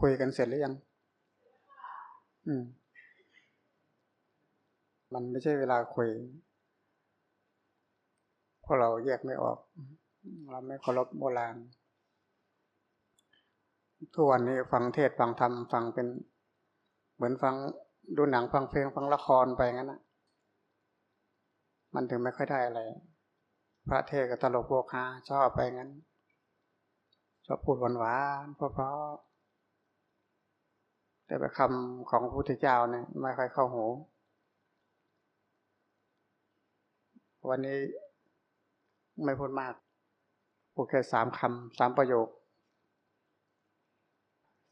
คุยกันเสร็จหรือยัง อืม มันไม่ใช่เวลาคุยเพราะเราแยกไม่ออก เราไม่เคารพโบราณ ทุกวันนี้ฟังเทศฟังธรรมฟังเป็น เหมือนฟังดูหนังฟังเพลงฟังละครไปงั้นนะมันถึงไม่ค่อยได้อะไร พระเทศก็ตลกโวกฮาชอบไปงั้นชอบพูดหวานหวานเพราะๆ แต่คำของพระพุทธเจ้าเนี่ยไม่ค่อยเข้าหู วันนี้ไม่พูดมากพูดแค่สามคำสามประโยค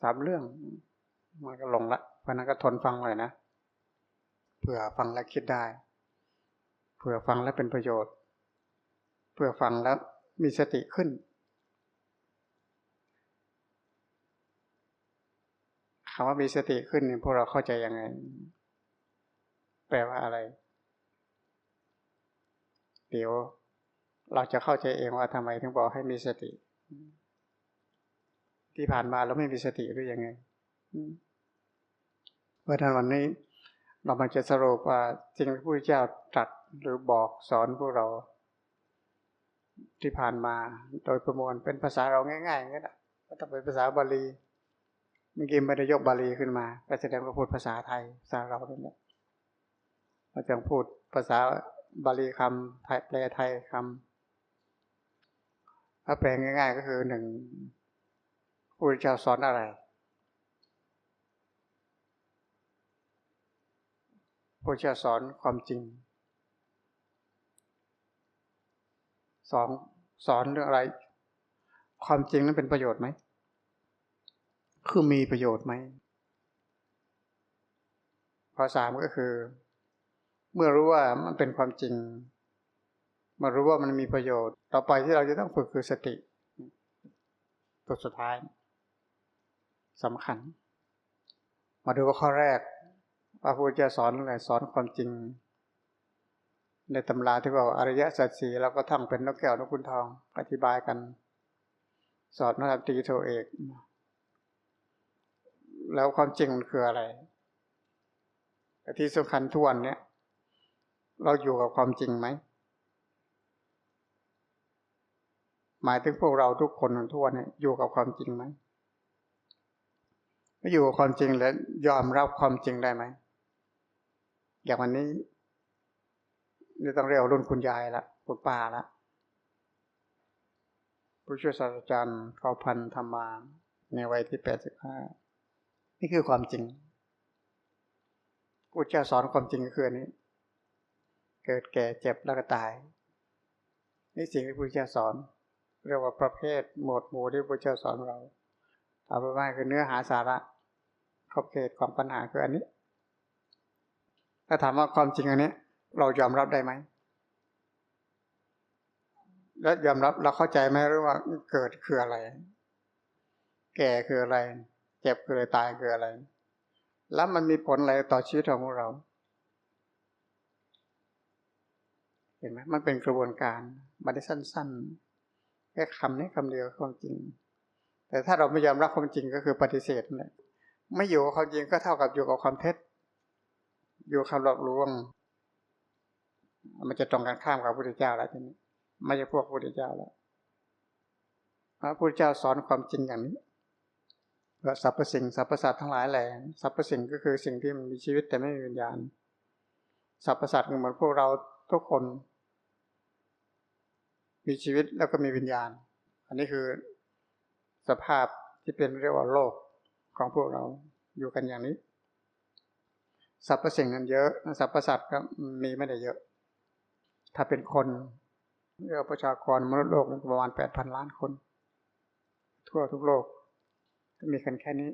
สามเรื่องมันก็ลงละเพราะนั้นก็ทนฟังเลยนะเผื่อฟังแล้วคิดได้ เผื่อฟังแล้วเป็นประโยชน์ เผื่อฟังแล้วมีสติขึ้น คำว่ามีสติขึ้นเนี่ยพวกเราเข้าใจยังไง แปลว่าอะไร เดี๋ยวเราจะเข้าใจเองว่าทำไมถึงบอกให้มีสติ ที่ผ่านมาเราไม่มีสติหรือยังไงเพราะฉะนั้นวันนี้ เรามาจะสรุปว่าจริงพระพุทธเจ้าตรัสหรือบอกสอนพวกเรา ที่ผ่านมา โดยประมวลเป็นภาษาเราง่ายๆอย่างนี้แหละก็ต้องเป็นภาษาบาลี มื่อกี้ไม่ได้ยกบาลีขึ้นมาก็แสดงว่าพูดภาษาไทยภาษาเราเนี่ยเราจะพูดภาษาบาลีคำไทยแปลไทยคำถ้าแปลง่าย ๆ ก็คือหนึ่งพระเจ้าสอนอะไรพระเจ้าสอนความจริงสอนสอนเรื่องอะไร ความจริงนั้นเป็นประโยชน์ไหม คือมีประโยชน์ไหมข้อสามก็คือ เมื่อรู้ว่ามันเป็นความจริง มารู้ว่ามันมีประโยชน์ ต่อไปที่เราจะต้องฝึกคือสติ ตัวสุดท้ายสำคัญ มาดูว่าข้อแรกพระพุทธเจ้าสอนอะไรสอนความจริง ในตำราที่บอกอริยสัจสีเราก็ทั้งเป็นนกแก้วนกคุณทอง อธิบายกัน สอนนักตรีโทเอก แล้วความจริงมันคืออะไรแต่ที่สำคัญทุกวันเนี้ยเราอยู่กับความจริงไหม หมายถึงพวกเราทุกคนทุกวันเนี่ยอยู่กับความจริงไหมไม่อยู่กับความจริงแล้วยอมรับความจริงได้ไหม อย่างวันนี้นี่ต้องเรียกรุ่นคุณยายละคุณป้าละผู้ช่วยศาสตราจารย์เขาพันธรรมา ในวัยที่แปดสิบห้า นี่คือความจริงผู้เจ้าสอนความจริงก็คืออันนี้ เกิดแก่เจ็บแล้วก็ตาย นี่สิ่งที่พระเจ้าสอน เรียกว่าประเภทหมวดหมู่ที่พระเจ้าสอนเราเอาไปว่าคือเนื้อหาสาระขอบเขตของปัญหาคืออันนี้ ถ้าถามว่าความจริงอันนี้ เรายอมรับได้ไหมและยอมรับเราเข้าใจไหมหรือว่าเกิดคืออะไร แก่คืออะไร จ็บคืออะไรตายคืออะไร แล้วมันมีผลอะไรต่อชีวิตของเรา เห็นไหมมันเป็นกระบวนการมาได้สั้น ๆ แค่คำนี้คำเดียวความจริง แต่ถ้าเราไม่ยอมรับความจริงก็คือปฏิเสธนั่นแหละไม่อยู่กับความจริงก็เท่ากับอยู่กับความเท็จ อยู่คำหลอกลวง มันจะตรงกันข้ามกับพระพุทธเจ้าแล้วทีนี้ ไม่ใช่พวกพระพุทธเจ้าแล้วพระพุทธเจ้าสอนความจริงอย่างนี้ ว่าสรรพสิ่งสรรพสัตว์ทั้งหลายแหล่สรรพสิ่งก็คือสิ่งที่มีชีวิตแต่ไม่มีวิญญาณสรรพสัตว์เหมือนพวกเราทุกคน มีชีวิตแล้วก็มีวิญญาณ อันนี้คือสภาพที่เป็นเรียกว่าโลกของพวกเราอยู่กันอย่างนี้สรรพสิ่งนั้นเยอะสรรพสัตว์ก็มีไม่ได้เยอะ ถ้าเป็นคนเรียกประชากรมนุษย์โลกประมาณแปดพันล้านคน ทั่วทุกโลก มีกันแค่นี้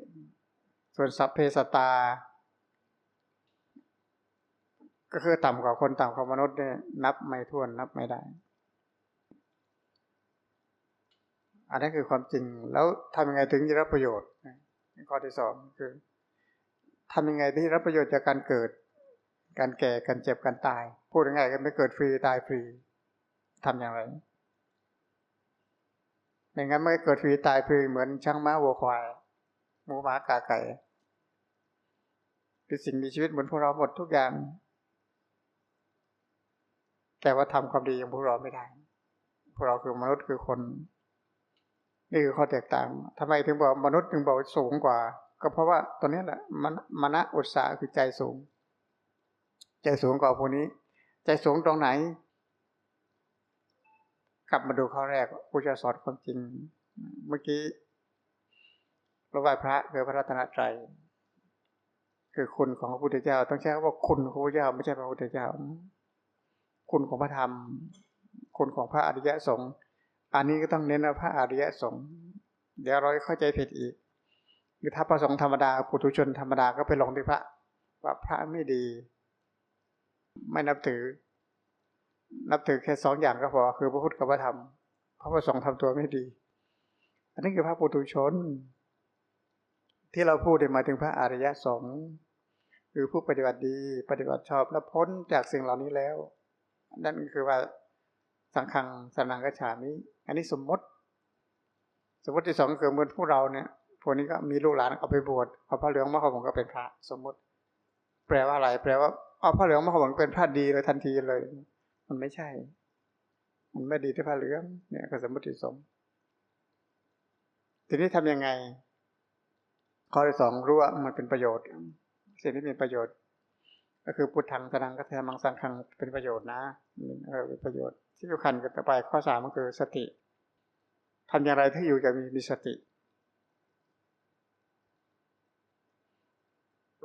ส่วนสัพเพสตา ก็คือต่ำกว่าคนต่ำกว่ามนุษย์เนี่ยนับไม่ถ้วนนับไม่ได้ อันนี้คือความจริงแล้วทำยังไงถึงจะรับประโยชน์ข้อที่สองคือทำยังไงที่รับประโยชน์จากการเกิด การแก่การเจ็บการตาย พูดยังไงกันไม่เกิดฟรีตายฟรีทำอย่างไร ไม่งั้นไม่เกิดฟรีตายฟรีเหมือนช่างม้าวัวควายหมูหมากาไก่คือสิ่งมีชีวิตเหมือนพวกเราหมดทุกอย่าง แต่ว่าทำความดีอย่างพวกเราไม่ได้ พวกเราคือมนุษย์คือคน นี่คือข้อแตกต่างทำไมถึงบอกมนุษย์ถึงบอกสูงกว่า ก็เพราะว่าตัวนี้แหละมันมณะอุตสาหคือใจสูง ใจสูงกว่าพวกนี้ ใจสูงตรงไหน ลับมาดูข้อแรกผู้จะสอนความจริง เมื่อกี้เราไหว้พระคือพระรัตนตรัยคือคุณของพระพุทธเจ้า ต้องใช้คำว่าคุณของพระพุทธเจ้าไม่ใช่พระพุทธเจ้า คุณของพระธรรม คุณของพระอริยสงฆ์อันนี้ก็ต้องเน้นว่าพระอริยสงฆ์เดี๋ยวเราเข้าใจผิดอีกหรือถ้าประสงค์ธรรมดาปุถุชนธรรมดาก็ไปลงที่พระ ว่าพระไม่ดี ไม่นับถือ นับถือแค่สองอย่างก็พอคือพระพุทธกับพระธรรมพระประสงค์ทำตัวไม่ดี อันนี้คือพระปุถุชน ที่เราพูดหมายถึงพระอริยสงฆ์คือผู้ปฏิบัติดีปฏิบัติชอบและพ้นจากสิ่งเหล่านี้แล้ว นั่นคือว่าสังฆังสนังกระฉามิอันนี้สมมติ สมมติที่สองคือเหมือนพวกเราเนี่ยพวกนี้ก็มีลูกหลานเอาไปบวชเอาพระเหลืองมาขอผมก็เป็นพระ สมมติ แปลว่าอะไร แปลว่าเอาพระเหลืองมาขอผมเป็นพระดีเลยทันทีเลย มันไม่ใช่ มันไม่ดีที่พระเหลืองเนี่ยก็สมมติสม ทีนี้ทํำยังไง ข้อที่สองรู้ว่ามันเป็นประโยชน์สิ่งที่มีประโยชน์ ก็คือพุทธังสนังกัจฉมังสังขังเป็นประโยชน์นะเออเป็นประโยชน์ ที่สำคัญกันต่อไปข้อสามก็คือสติทำอย่างไรที่อยู่จะมีมีสติ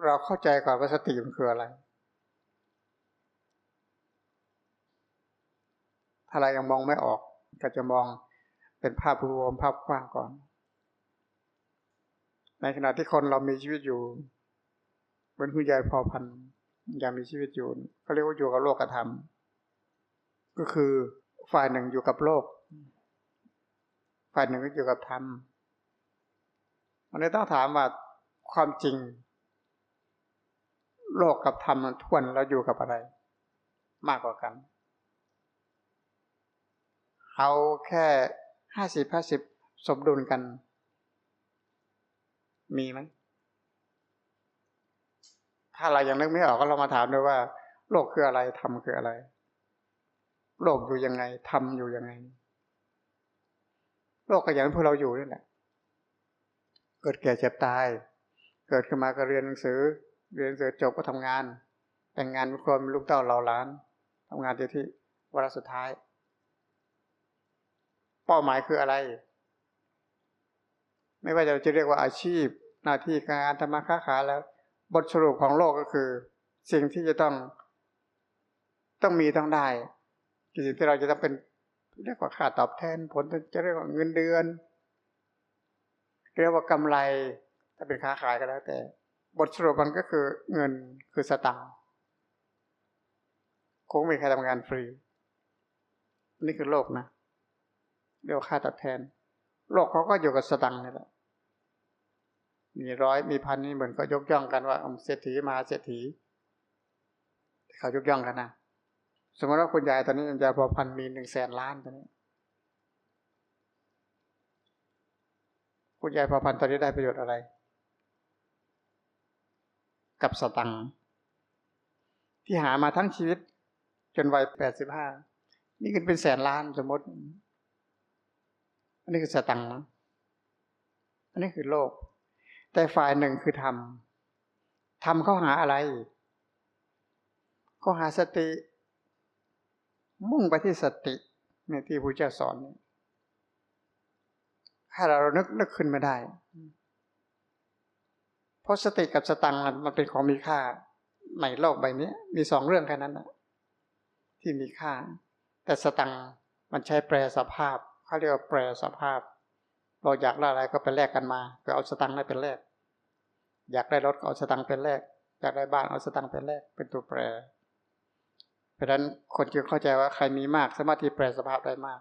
เราเข้าใจก่อนว่าสติมันคืออะไร ถ้าเรายังมองไม่ออกก็จะมองเป็นภาพรวมภาพกว้างก่อน ในขณะที่คนเรามีชีวิตอยู่บนหุ่นใหญ่พอพันยังมีชีวิตอยู่เขาเรียกว่าอยู่กับโลกธรรม ก็คือฝ่ายหนึ่งอยู่กับโลก ฝ่ายหนึ่งก็อยู่กับธรรมมันเลยต้องถามว่าความจริง โลกกับธรรมทวนเราอยู่กับอะไร มากกว่ากัน เอาแค่ห้าสิบห้าสิบสมดุลกัน มีไหมถ้าเรายังนึกไม่ออกก็เรามาถามด้วยว่า โลกคืออะไรธรรมคืออะไร โลกอยู่ยังไงธรรมอยู่ยังไง โลกก็อย่างที่พวกเราอยู่นี่แหละเกิดแก่เจ็บตาย เกิดขึ้นมาก็เรียนหนังสือ เรียนหนังสือจบก็ทำงาน แต่งงานมีคนลูกเต้าเราล้านทำงานที่ที่วาระสุดท้าย เป้าหมายคืออะไร ไม่ว่าจะเรียกว่าอาชีพ หน้าที่การงานธรรมะค้าขายแล้ว บทสรุปของโลกก็คือ สิ่งที่จะต้อง ต้องมีต้องได้สิ่งที่เราจะต้องเป็นเรียกว่าค่าตอบแทน ผลจะเรียกว่าเงินเดือนเรียกว่ากำไรถ้าเป็นค้าขายก็แล้ว แต่ บทสรุปมันก็คือเงินคือสตังค์คงไม่มีใครทำงานฟรี นี่คือโลกนะ เรียกค่าตอบแทน โลกเขาก็อยู่กับสตังค์นี่แหละมีร้อยมีพันนี่เหมือนก็ยกย่องกันว่าเศรษฐีมาเศรษฐีเขายกย่องกันนะสมมติว่าคุณยายตอนนี้คุณยายพอพันมีหนึ่งแสนล้านตอนนี้ คุณยายพอพันตอนนี้ได้ประโยชน์อะไร กับสตังค์ที่หามาทั้งชีวิตจนวัยแปดสิบห้านี่ขึ้นเป็นแสนล้านสมมติ นนี้คือสตังนะอันนี้คือโลก แต่ฝ่ายหนึ่งคือทำทำเขาหาอะไรเขาหาสติ มุ่งไปที่สติเนี่ยที่พระเจ้าสอนถ้าเรานึกนึกขึ้นไม่ได้ เพราะสติกับสตังมันเป็นของมีค่าในโลกใบนี้มีสองเรื่องแค่นั้นนะที่มีค่า แต่สตังมันใช้แปลสภาพ เขาเรียกว่าแปลสภาพ เราอยากได้อะไรก็ไปแลกกันมาก็เอาสตังค์ได้เป็นแลกอยากได้รถก็เอาสตังค์เป็นแลกอยากได้บ้านเอาสตังค์เป็นแลกเป็นตัวแปร เพราะฉะนั้นคนจึงเข้าใจว่าใครมีมากสามารถที่แปลสภาพได้มาก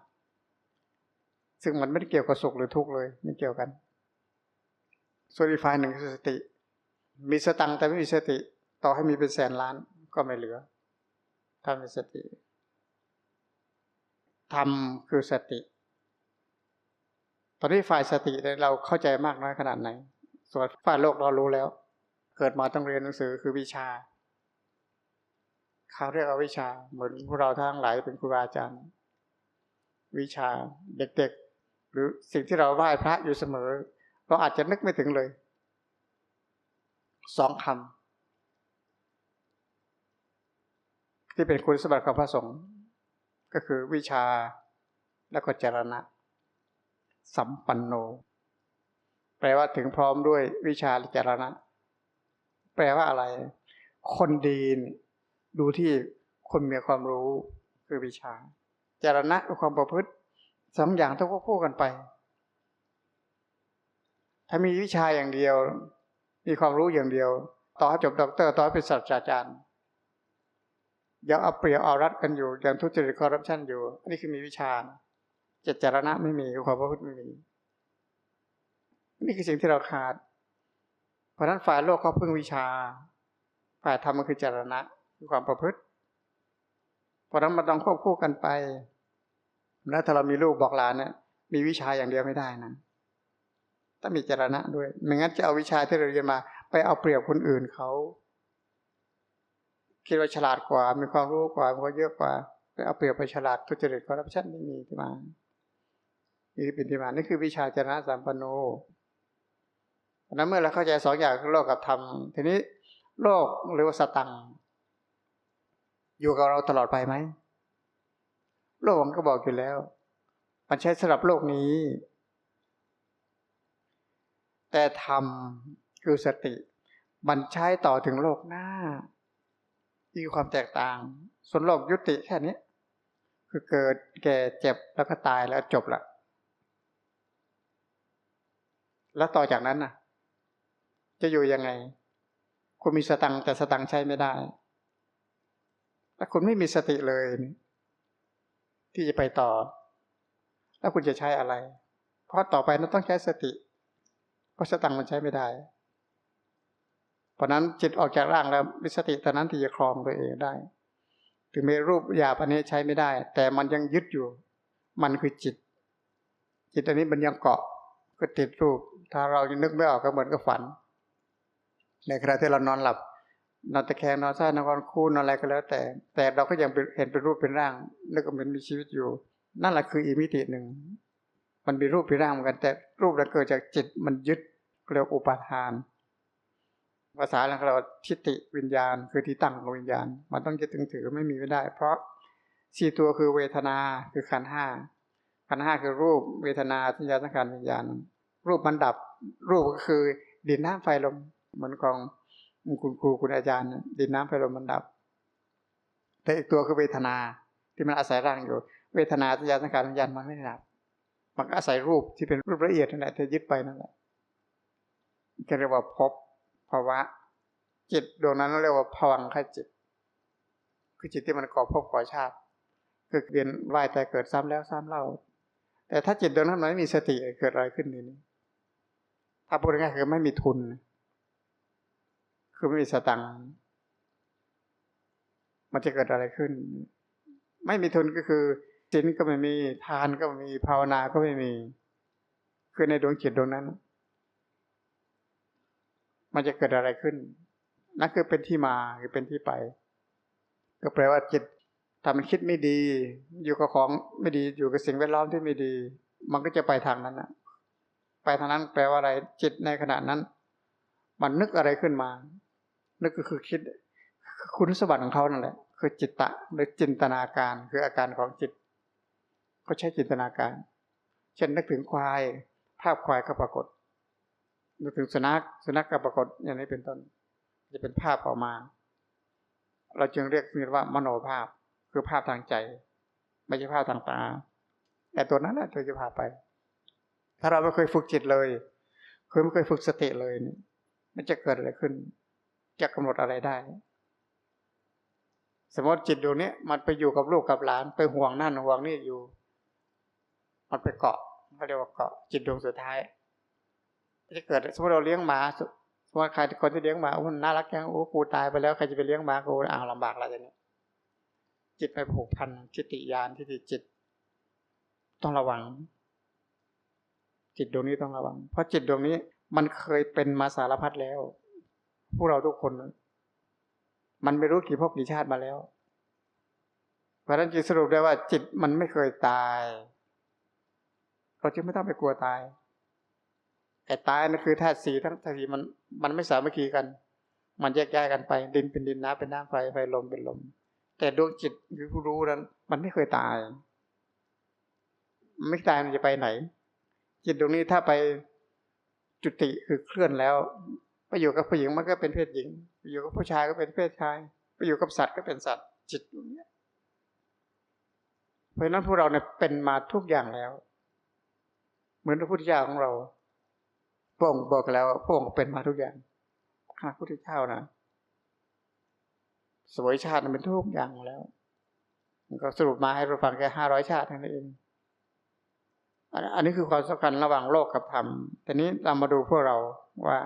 ซึ่งมันไม่ได้เกี่ยวกับสุขหรือทุกข์เลยไม่เกี่ยวกันส่วนอีกฝ่ายหนึ่งคือสติ มีสตังค์แต่ไม่มีสติ ต่อให้มีเป็นแสนล้านก็ไม่เหลือ ถ้ามีสติทำคือสติ ตอนนี้ฝ่ายสติเราเข้าใจมากน้อยขนาดไหน ส่วนฝ่ายโลกเรารู้แล้ว เกิดมาต้องเรียนหนังสือคือวิชาเขาเรียกว่าวิชา เหมือนพวกเราทั้งหลายเป็นครูบาอาจารย์ วิชาเด็กๆ หรือสิ่งที่เราไหว้พระอยู่เสมอ เราอาจจะนึกไม่ถึงเลยสองคำที่เป็นคุณสมบัติของพระสงฆ์ก็คือวิชาและก็จรณะ สัมปันโน แปลว่าถึงพร้อมด้วยวิชาและจรณะ แปลว่าอะไร คนดีดูที่คนมีความรู้คือวิชาจรณะคือความประพฤติสองอย่างต้องควบคู่กันไป ถ้ามีวิชาอย่างเดียว มีความรู้อย่างเดียว ต่อให้จบด็อกเตอร์ต่อให้เป็นศาสตราจารย์ยังเอาเปรียบเอารัดกันอยู่ยังทุจริตคอร์รัปชันอยู่ อันนี้คือมีวิชาเจตจารณะไม่มีความประพฤติไม่มี นี่คือสิ่งที่เราขาด เพราะนั้นฝ่ายโลกเขาพึ่งวิชา ฝ่ายธรรมมันคือจารณะคือความประพฤติ เพราะนั้นมันต้องควบคู่กันไป แล้วถ้าเรามีลูกบอกหลานเนี่ยมีวิชาอย่างเดียวไม่ได้นะต้องมีจารณะด้วย ไม่งั้นจะเอาวิชาที่เราเรียนมา ไปเอาเปรียบคนอื่นเขาคิดว่าฉลาดกว่า มีความรู้กว่ามีความเยอะกว่าไปเอาเปรียบไปฉลาดทุจริตคอร์รัปชันไม่มีที่มา นี่เป็นที่มานี่คือวิชาจระสัมปันโนะนั้นเมื่อเราเข้าใจสองอย่างคือโลกกับธรรม ทีนี้โลกหรือว่าสตัง อยู่กับเราตลอดไปไหม โลกมันก็บอกอยู่แล้ว มันใช้สำหรับโลกนี้ แต่ธรรมคือสติ มันใช้ต่อถึงโลกหน้ามีความแตกต่าง ส่วนโลกยุติแค่นี้ คือเกิดแก่เจ็บแล้วก็ตายแล้วจบละ แล้วต่อจากนั้นน่ะ จะอยู่ยังไง คุณมีสตังแต่สตังใช้ไม่ได้ถ้าคุณไม่มีสติเลย ที่จะไปต่อ แล้วคุณจะใช้อะไร เพราะต่อไปนั้นต้องใช้สติ เพราะสตังมันใช้ไม่ได้ เพราะนั้นจิตออกจากร่างแล้ววิสติตอนนั้นที่จะครองตัวเองได้ ถึงแม้รูปหยาบอันนี้ใช้ไม่ได้ แต่มันยังยึดอยู่ มันคือจิต จิตอันนี้มันยังเกาะก็ติดรูป ถ้าเรายังนึกไม่ออกก็เหมือนกับฝัน ในขณะที่เรานอนหลับ นอนตะแคงนอนซ่านอนคู่นอนอะไรก็แล้ว แต่ แต่เราก็ยังเห็นเป็นรูปเป็นร่างนึกว่ามันมีชีวิตอยู่ นั่นแหละคืออีมิติหนึ่ง มันมีรูปเป็นร่างเหมือนกัน แต่รูปเราเกิดจากจิตมันยึดเรียกอุปาทาน ภาษาเราทิฏฐิวิญญาณ คือที่ตั้งของวิญญาณ มันต้องยึดถึงถือไม่มีไม่ได้ เพราะสี่ตัวคือเวทนาคือขันห้าขันห้าคือรูปเวทนาสัญญาสังขารวิญญาณ รูปมันดับ รูปก็คือดินน้ำไฟลมเหมือนของคุณครูคุณอาจารย์ ดินน้ำไฟลมมันดับ แต่อีกตัวคือเวทนาที่มันอาศัยร่างอยู่ เวทนาสัญญาสังขารวิญญาณมันไม่ดับ มันอาศัยรูปที่เป็นรูปละเอียดนั่นแหละที่ยึดไปนั่นแหละก็เรียกว่าพบภาวะ จิตดวงนั้นเรียกว่าผวังคจิต คือจิตที่มันก่อภพก่อชาติ คือเรียนว่ายแต่เกิดซ้ำแล้วซ้ำเล่า แต่ถ้าจิตดวงนั้นมันไม่มีสติเกิดอะไรขึ้นนี้ ถ้าพูดง่ายคือไม่มีทุน คือไม่มีสตังมันจะเกิดอะไรขึ้น ไม่มีทุนก็คือจินก็ไม่มีทานก็ไม่มีภาวนาก็ไม่มี คือในดวงจิตดวงนั้น มันจะเกิดอะไรขึ้น นั่นคือเป็นที่มาคือเป็นที่ไป ก็แปลว่าจิตถ้ามันคิดไม่ดี อยู่กับของไม่ดีอยู่กับสิ่งแวดล้อมที่ไม่ดี มันก็จะไปทางนั้นนะ ไปทางนั้นแปลว่าอะไร จิตในขณะนั้น มันนึกอะไรขึ้นมา นึกก็คือคิด คุณสมบัติของเขานั่นแหละ คือจิตตะหรือจินตนาการคืออาการของจิต ก็ใช้จินตนาการ เช่นนึกถึงควาย ภาพควายก็ปรากฏ นึกถึงสุนัขสุนัขกับปรากฏอย่างนี้เป็นต้น จะเป็นภาพออกมา เราจึงเรียกมันว่ามโนภาพคือภาพทางใจ ไม่ใช่ภาพทางตาแต่ตัวนั้นแหละตัวจะพาไป ถ้าเราไม่เคยฝึกจิตเลยเคยไม่เคยฝึกสติเลยนี่มันจะเกิดอะไรขึ้น จะกำหนดอะไรได้ สมมติจิตดวงนี้มันไปอยู่กับลูกกับหลาน ไปห่วงนั่นห่วงนี่อยู่ มันไปเกาะเขาเรียกว่าเกาะจิตดวงสุดท้ายจะเกิดสมมติเราเลี้ยงหมาสมมติใครคนที่เลี้ยงหมาโอ้น่ารักยังโอ้กูตายไปแล้วใครจะไปเลี้ยงหมากูอ้าวลำบากอะไรอย่างนี้จิตไปผูกพันจิตติยานที่ติจิต ต้องระวัง จิตดวงนี้ต้องระวัง เพราะจิตดวงนี้มันเคยเป็นมาสารพัดแล้ว พวกเราทุกคน มันไม่รู้กี่ภพกี่ชาติมาแล้ว เพราะนั้นจึงสรุปได้ว่า จิตมันไม่เคยตาย เราจึงไม่ต้องไปกลัวตายแต่ตายนั่นคือธาตุสีทั้งธาตุสีมันมันไม่สามัคคีกัน มันแยกย้ายกันไป ดินเป็นดินน้ำเป็นน้ำไฟไฟลมเป็นลม แต่ดวงจิตคือผู้รู้นั้น มันไม่เคยตาย ไม่ตายมันจะไปไหน จิตดวงนี้ถ้าไปจุติคือเคลื่อนแล้ว ไปอยู่กับผู้หญิงมันก็เป็นเพศหญิง ไปอยู่กับผู้ชายก็เป็นเพศชาย ไปอยู่กับสัตว์ก็เป็นสัตว์ จิตดวงนี้เพราะนั้นพวกเราเนี่ยเป็นมาทุกอย่างแล้ว เหมือนพระพุทธเจ้าของเราพระองค์บอกแล้วพระองค์เป็นมาทุกอย่างข้าพุทธเจ้านะสวยชาติมันเป็นทุกอย่างแล้ว ก็สรุปมาให้เราฟังแค่ห้าร้อยชาติเท่านั้นเอง อันนี้คือความสำคัญระหว่างโลกกับธรรมแต่นี้เรามาดูพวกเราว่า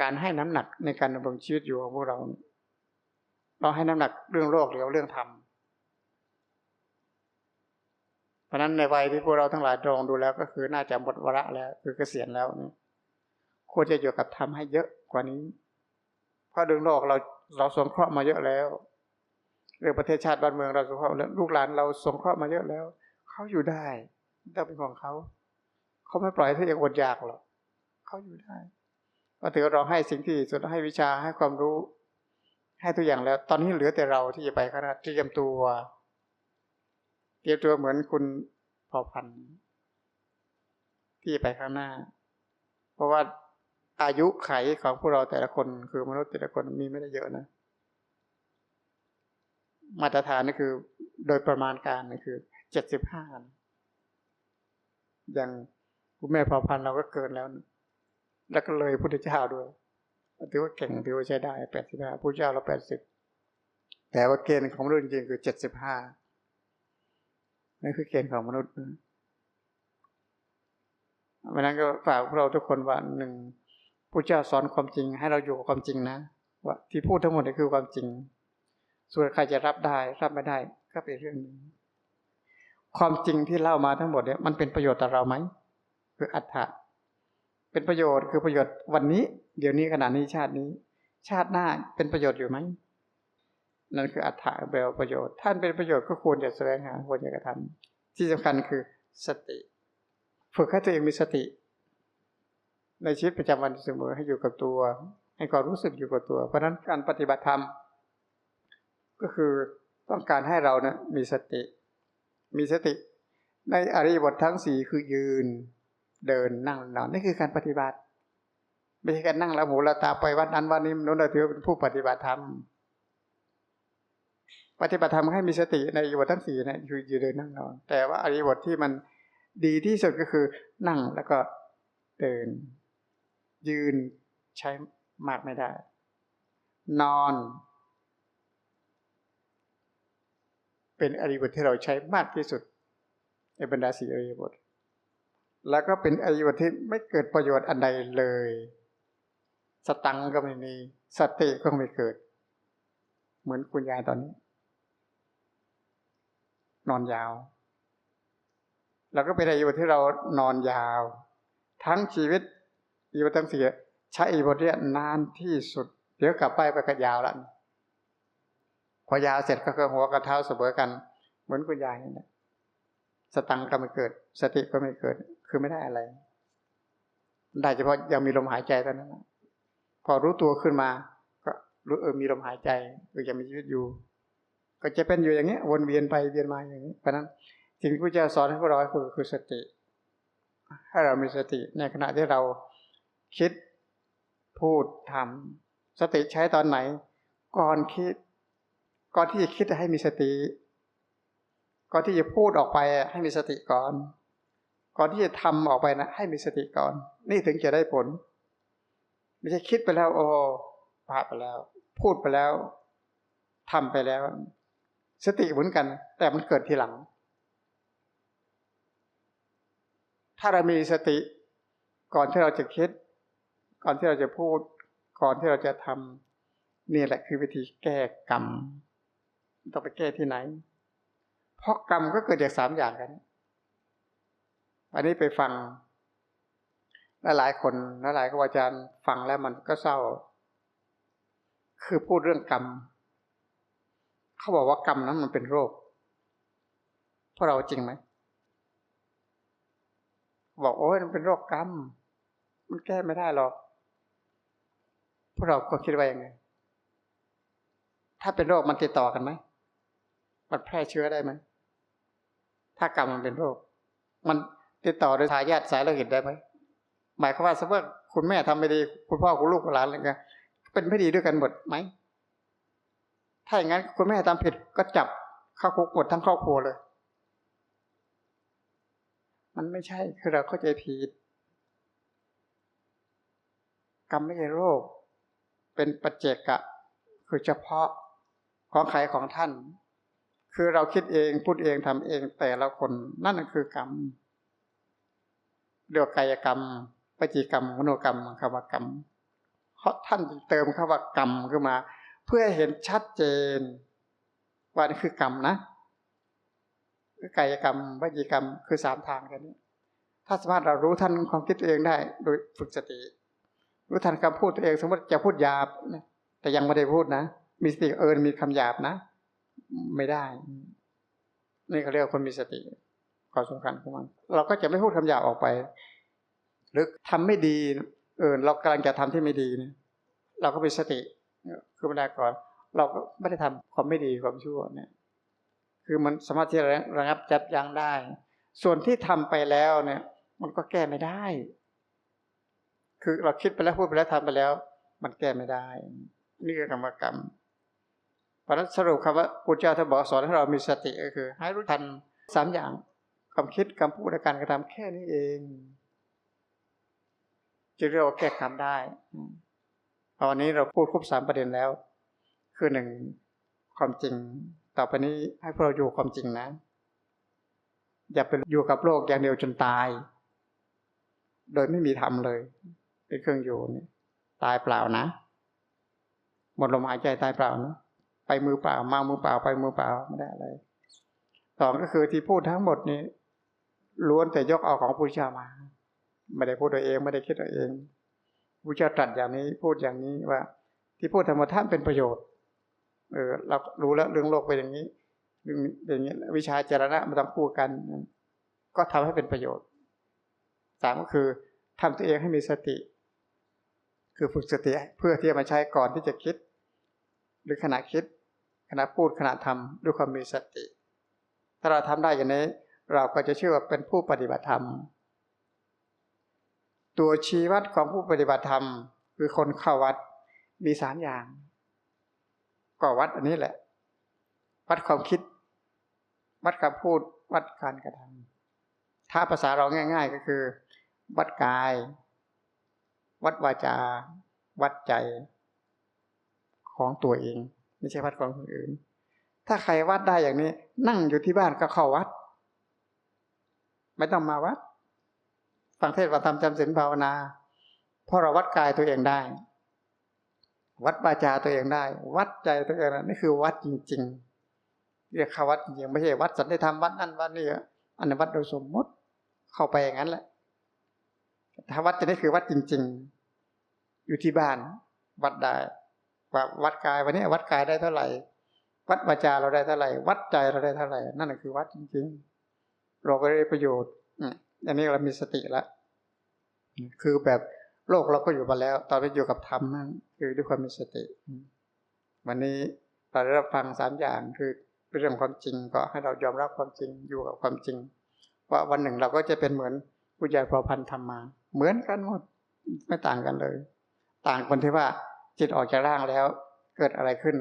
การให้น้ำหนักในการดำรงชีวิตอยู่ของพวกเรา เราให้น้ำหนักเรื่องโลกหรือเรื่องธรรมเพราะนั้นในวัยที่พวกเราทั้งหลายตรองดูแล้ว ก็คือน่าจะหมดวาระแล้ว คือเกษียณแล้วนี่ควรจะอยู่กับธรรมให้เยอะกว่านี้ เพราะเรื่องโลกเราเราสงเคราะห์มาเยอะแล้วเรื่องประเทศชาติบ้านเมืองเราสงเคราะห์แล้วลูกหลานเราสงเคราะห์มาเยอะแล้ว เขาอยู่ได้ต้องเป็นของเขาเขาไม่ปล่อยให้เองอดอยากหรอกเขาอยู่ได้ก็ถือเราให้สิ่งที่สุดให้วิชาให้ความรู้ ให้ทุกอย่างแล้ว ตอนนี้เหลือแต่เราที่จะไปข้างหน้าเตรียมตัว เตรียมตัวเหมือนคุณพอพันที่จะไปข้างหน้า เพราะว่าอายุไขของพวกเราแต่ละคนคือมนุษย์แต่ละคนมีไม่ได้เยอะนะ มาตรฐานนี่คือ โดยประมาณการนี่คือ เจ็ดสิบห้าอย่างคุณแม่พอพันเราก็เกินแล้ว แล้วก็เลยพุทธเจ้าด้วยถือว่าเก่งถือว่าใช้ได้แปดสิบห้าพุทธเจ้าเราแปดสิบแต่ว่าเกณฑ์ของมนุษย์จริงคือเจ็ดสิบห้านั่นคือเกณฑ์ของมนุษย์เพราะนั้นก็ฝากพวกเราทุกคนว่าหนึ่งพระเจ้าสอนความจริง ให้เราอยู่กับความจริงนะว่าที่พูดทั้งหมดนี่คือความจริง ส่วนใครจะรับได้รับไม่ได้ ก็เป็นเรื่องหนึ่ง ความจริงที่เล่ามาทั้งหมดเนี่ยมันเป็นประโยชน์ต่อเราไหมคืออัตถะเป็นประโยชน์คือประโยชน์วันนี้ เดี๋ยวนี้ขณะนี้ชาตินี้ ชาติหน้าเป็นประโยชน์อยู่ไหมนั่นคืออัตถะแปลว่าประโยชน์ ท่านเป็นประโยชน์ก็ควรจะแสวงหาควรจะกระทำที่สำคัญคือสติ ฝึกให้ตัวเองมีสติ ในชีวิตประจำวันเสมอให้อยู่กับตัว ให้ความรู้สึกอยู่กับตัว เพราะนั้นการปฏิบัติธรรม ก็คือต้องการให้เรานะมีสติ มีสติ ในอริยบททั้งสี่คือยืนเดินนั่งนอนนี่คือการปฏิบัติ ไม่ใช่การนั่งแล้วหูละตาไปวัดนั้นวันนี้มนุษย์เราถือเป็นผู้ปฏิบัติธรรมปฏิบัติธรรมให้มีสติในอริยบททั้งสี่นะคือยืนเดินนั่งนอน แต่ว่าอริยบทที่มันดีที่สุดก็คือนั่งแล้วก็เดิน ยืนใช้มากไม่ได้ นอน เป็นอริบทที่เราใช้มากที่สุด ในบรรดาสี่อริบท แล้วก็เป็นอริบทที่ไม่เกิดประโยชน์อันใดเลย สตังก็ไม่มีสติก็ไม่เกิด เหมือนคุณยายตอนนี้ นอนยาว แล้วก็เป็นอริบทที่เรานอนยาว ทั้งชีวิตอริบททั้งสี่ใช้อริบทนี้นานที่สุด เดี๋ยวกลับไปไปก็ยาวแล้ว พอยาวเสร็จก็คือหัวกับเท้าเสมอกัน เหมือนคุณยายนี่แหละสตังก็ไม่เกิด สติก็ไม่เกิด คือไม่ได้อะไร ได้เฉพาะยังมีลมหายใจเท่านั้นพอรู้ตัวขึ้นมา ก็รู้เออมีลมหายใจคือยังมีชีวิตอยู่ ก็จะเป็นอยู่อย่างนี้วนเวียนไปเวียนมาอย่างนี้เพราะนั้นสิ่งที่พระเจ้าสอนให้พวกเราคือคือสติให้เรามีสติในขณะที่เราคิดพูดทำสติใช้ตอนไหน ก่อนคิด ก่อนที่จะคิดให้มีสติ ก่อนที่จะพูดออกไปให้มีสติก่อน ก่อนที่จะทำออกไปนะ ให้มีสติก่อน นี่ถึงจะได้ผล ไม่ใช่คิดไปแล้ว โอ้พลาดไปแล้ว พูดไปแล้วทำไปแล้ว สติเหมือนกัน แต่มันเกิดทีหลัง ถ้าเรามีสติ ก่อนที่เราจะคิด ก่อนที่เราจะพูด ก่อนที่เราจะทำนี่แหละคือวิธีแก้กรรม ต้องไปแก้ที่ไหน เพราะกรรมก็เกิดจากสามอย่างกันอันนี้ไปฟังแลหลายคนแลหลายครูอาจารย์ฟังแล้วมันก็เศร้า คือพูดเรื่องกรรม เขาบอกว่ากรรมนั้นมันเป็นโรคพวกเราจริงไหมบอกโอ้ยมันเป็นโรคกรรม มันแก้ไม่ได้หรอกพวกเราก็คิดว่ายังไง ถ้าเป็นโรคมันติดต่อกันไหม มันแพร่เชื้อได้ไหมถ้ากรรมมันเป็นโรค มันติดต่อโดยทายาทสายโลหิตได้ไหมหมายความว่าสมมติคุณแม่ทำไม่ดี คุณพ่อคุณลูกคุณหลานอะไรเงี้ยเป็นไม่ดีด้วยกันหมดไหมถ้าอย่างนั้นคุณแม่ทำผิดก็จับเข้าคุกหมดทั้งครอบครัวเลย มันไม่ใช่คือเราเข้าใจผิดกรรมไม่ใช่โรค เป็นปัจเจกะ คือเฉพาะของใครของท่าน คือเราคิดเองพูดเองทำเองแต่ละคน นั่นคือกรรมเรียกกายกรรมปจิกรรมมโนกรรมคำว่ากรรมเพราะท่านเติมคำว่ากรรมขึ้นมา เพื่อเห็นชัดเจน ว่านี่คือกรรมนะกายกรรมวจิกรรมคือสามทางแค่นี้ ถ้าสามารถเรารู้ทันความคิดตัวเองได้ โดยฝึกสติ รู้ทันคำพูดตัวเอง สมมติจะพูดหยาบแต่ยังไม่ได้พูดนะ มีสติเออมีคำหยาบนะ ไม่ได้ นี่เขาเรียกคนมีสติความสำคัญของมัน เราก็จะไม่พูดคำหยาบออกไป หรือทำไม่ดี เออเรากำลังจะทำที่ไม่ดีเนี่ยเราก็มีสติคือไม่ได้ก่อน เราก็ไม่ได้ทำความไม่ดีความชั่วเนี่ย คือมันสามารถที่จะระงับจับยั้งได้ ส่วนที่ทำไปแล้วเนี่ย มันก็แก้ไม่ได้ คือเราคิดไปแล้วพูดไปแล้วทำไปแล้ว มันแก้ไม่ได้ นี่คือกรรมกรรม ราะนั้นสรุปคำว่าพุทธเจ้าท่านบอกสอนให้เรามีสติก็คือ ให้รู้ทันสามอย่างความคิดคำพูดและการกระทำแค่นี้เองจะเรียกว่าแก้กรรมได้ตอนนี้เราพูดครบสามประเด็นแล้ว คือหนึ่งความจริง ต่อไปนี้ให้พวกเราอยู่ความจริงนะ อย่าไปอยู่กับโลกอย่างเดียวจนตาย โดยไม่มีธรรมเลยเป็นเครื่องอยู่นี่ตายเปล่านะ หมดลมหายใจตายเปล่านะ ไปมือเปล่ามามือเปล่าไปมือเปล่าไม่ได้อะไรสองก็คือที่พูดทั้งหมดนี้ล้วนแต่ยกเอาของพุทธเจ้ามา ไม่ได้พูดตัวเองไม่ได้คิดตัวเองพุทธเจ้าตรัสอย่างนี้พูดอย่างนี้ว่า ที่พูดธรรมท่านเป็นประโยชน์ เออ เรารู้แล้วเรื่องโลกเป็นอย่างนี้เรื่องอย่างนี้วิชาจารณะมาต้องพูดกัน ก็ทำให้เป็นประโยชน์สามก็คือทำตัวเองให้มีสติ คือฝึกสติเพื่อที่จะมาใช้ก่อนที่จะคิด หรือขณะคิด ขณะพูดขณะทำด้วยความมีสติ ถ้าเราทำได้อย่างนี้ เราก็จะเชื่อว่าเป็นผู้ปฏิบัติธรรม ตัวชี้วัดของผู้ปฏิบัติธรรม คือคนเข้าวัดมีสามอย่าง ก็วัดอันนี้แหละ วัดความคิด วัดคำพูด วัดการกระทำถ้าภาษาเราง่าย ๆ ก็คือ วัดกาย วัดวาจา วัดใจ ของตัวเอง ไม่ใช่วัดของคนอื่น ถ้าใครวัดได้อย่างนี้ นั่งอยู่ที่บ้านก็เข้าวัด ไม่ต้องมาวัด ฟังเทศน์ฟังธรรมจำศีลภาวนาเพราะเราวัดกายตัวเองได้ วัดวาจาตัวเองได้ วัดใจตัวเองนี่คือวัดจริง ๆ เรียกขาวัดจริงไม่ใช่วัดสันติธรรมวัดนั่นวัดนี่อันนั้นวัดโดยสมมติเข้าไปอย่างนั้นแหละถ้าวัดจะนี่คือวัดจริง ๆ อยู่ที่บ้านวัดได้ ว่าวัดกายวันนี้วัดกายได้เท่าไหร่ วัดวาจาเราได้เท่าไหร่ วัดใจเราได้เท่าไหร่ นั่นคือวัดจริงๆ เราก็ได้ประโยชน์อันนี้เรามีสติแล้วคือแบบโลกเราก็อยู่มาแล้ว ตอนไปอยู่กับธรรมนั่นคือด้วยความมีสติ วันนี้เราได้รับฟังสามอย่างคือเรื่องความจริงก็ให้เรายอมรับความจริงอยู่กับความจริง ว่าวันหนึ่งเราก็จะเป็นเหมือนผู้ใหญ่พอพันธรรมมา เหมือนกันหมดไม่ต่างกันเลย ต่างคนที่ว่า จิตออกจากร่างแล้ว เกิดอะไรขึ้น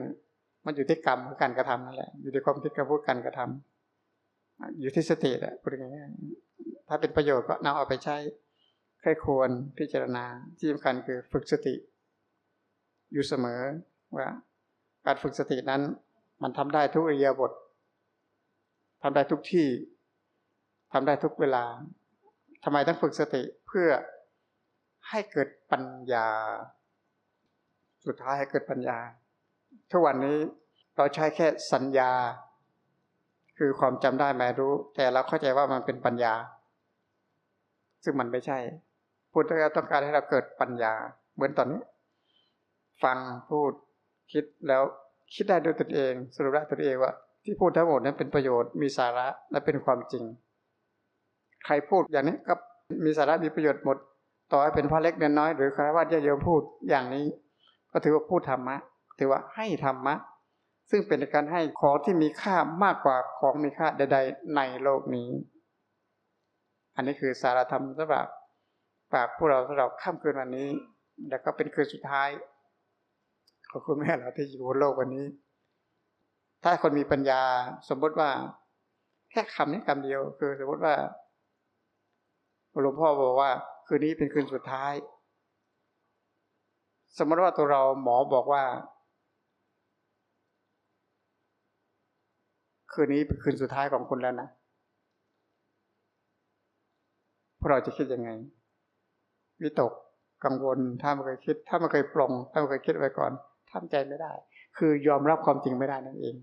มันอยู่ที่กรรมการกระทำนั่นแหละ อยู่ที่ความคิดการพูดการกระทำอยู่ที่สติแหละพูดง่ายๆถ้าเป็นประโยชน์ก็นำเอาไปใช้ใครควรพิจารณาที่สำคัญคือฝึกสติ อยู่เสมอว่าการฝึกสตินั้น มันทำได้ทุกอริยบททำได้ทุกที่ทำได้ทุกเวลาทำไมต้องฝึกสติเพื่อให้เกิดปัญญา สุดท้ายให้เกิดปัญญา ทุกวันนี้เราใช้แค่สัญญา คือความจำได้หมายรู้ แต่เราเข้าใจว่ามันเป็นปัญญา ซึ่งมันไม่ใช่พุทธเจ้าต้องการให้เราเกิดปัญญา เหมือนตอนนี้ ฟังพูดคิดแล้วคิดได้ด้วยตนเอง สรุปได้ตนเองว่า ที่พูดทั้งหมดนั้นเป็นประโยชน์มีสาระและเป็นความจริง ใครพูดอย่างนี้ก็มีสาระมีประโยชน์หมด ต่อให้เป็นพระเล็กเนน้อยหรือคารวะญาติโยมพูดอย่างนี้ ก็ถือว่าพูดธรรมะ ถือว่าให้ธรรมะ ซึ่งเป็นการให้ของที่มีค่ามากกว่าของมีค่าใด ๆ ในโลกนี้ อันนี้คือสารธรรมสำหรับฝากพวกเราสำหรับค่ำคืนวันนี้ แล้วก็เป็นคืนสุดท้ายขอบคุณแม่เราที่อยู่บนโลกวันนี้ ถ้าคนมีปัญญาสมมติว่า แค่คำนี้คำเดียว คือสมมติว่าหลวงพ่อบอกว่า คืนนี้เป็นคืนสุดท้าย สมมติว่าตัวเราหมอบอกว่า คืนนี้เป็นคืนสุดท้ายของคุณแล้วนะพวกเราจะคิดยังไง วิตกกังวล ถ้าไม่เคยคิด ถ้าไม่เคยปลงถ้าไม่เคยคิดไว้ก่อนทำใจไม่ได้ คือยอมรับความจริงไม่ได้นั่นเอง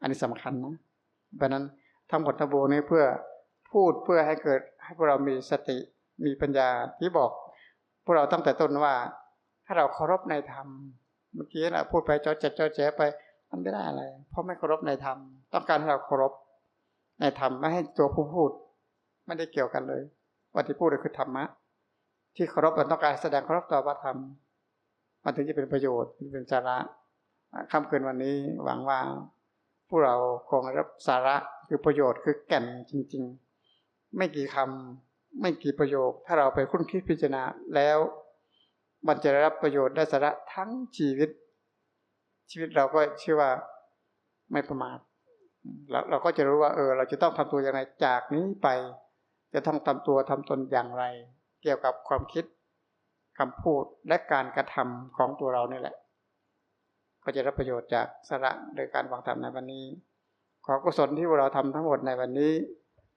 อันนี้สำคัญนะเพราะนั้นทั้งหมดทั้งปวงนี้เพื่อพูดเพื่อให้เกิดให้พวกเรามีสติมีปัญญาที่บอก พวกเราตั้งแต่ต้นว่า ถ้าเราเคารพในธรรม เมื่อกี้นะพูดไปจอแจจอแจไป มันไม่ได้อะไร เพราะไม่เคารพในธรรม ต้องการให้เราเคารพในธรรมไม่ให้ตัวผู้พูด ไม่ได้เกี่ยวกันเลยวันที่พูดคือธรรมะ ที่เคารพมันต้องการแสดงเคารพต่อพระธรรม มันถึงจะเป็นประโยชน์เป็นสาระค่ำคืนวันนี้หวังว่าพวกเราคงรับสาระคือประโยชน์คือแก่นจริง ๆ ไม่กี่คำไม่กี่ประโยค ถ้าเราไปคุ้นคิดพิจารณาแล้ว มันจะได้รับประโยชน์ได้สาระทั้งชีวิต ชีวิตเราก็ชื่อว่าไม่ประมาทเราเราก็จะรู้ว่า เออ เราจะต้องทำตัวอย่างไรจากนี้ไป จะต้องทำตัวทำตนอย่างไร เกี่ยวกับความคิดคำพูดและการกระทำของตัวเรานี่แหละ ก็จะรับประโยชน์จากสาระโดยการฟังธรรมในวันนี้ ขอกุศลที่เราทำทั้งหมดในวันนี้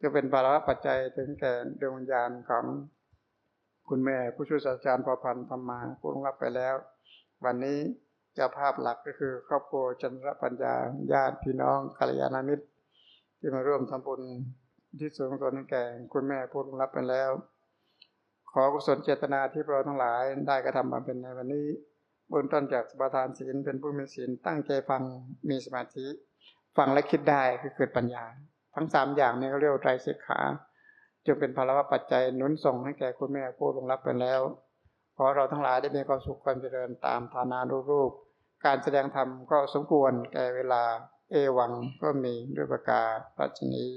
จะเป็นภาระปัจจัยถึงแก่ดวงวิญญาณของ คุณแม่ผู้ช่วยศาสตราจารย์พอพันธ์ธรรมาผู้รับไปแล้ว วันนี้เจ้าภาพหลักก็คือ ครอบครัวจันทรปัญญาญาติพี่น้องกัลยาณมิตร ที่มาร่วมทำบุญที่สูงส่วนแก่คุณแม่ผู้รับไปแล้ว ขอกุศลเจตนาที่เราทั้งหลายได้กระทำมาเป็นในวันนี้เบื้องต้นจากสมทานศีลเป็นผู้มีศีลตั้งใจฟังมีสมาธิ ฟังและคิดได้คือเกิดปัญญา ทั้งสามอย่างนี้เขาเรียกไตรสิกขา จึงเป็นภาระปัจจัยหนุนส่งให้แก่คุณแม่ผู้ลงรับไปแล้วขอเราทั้งหลายได้มีความสุขความเจริญตามฐานานุรูป การแสดงธรรมก็สมควรแก่เวลาเอวังก็มีด้วยประกาศปัจจนี้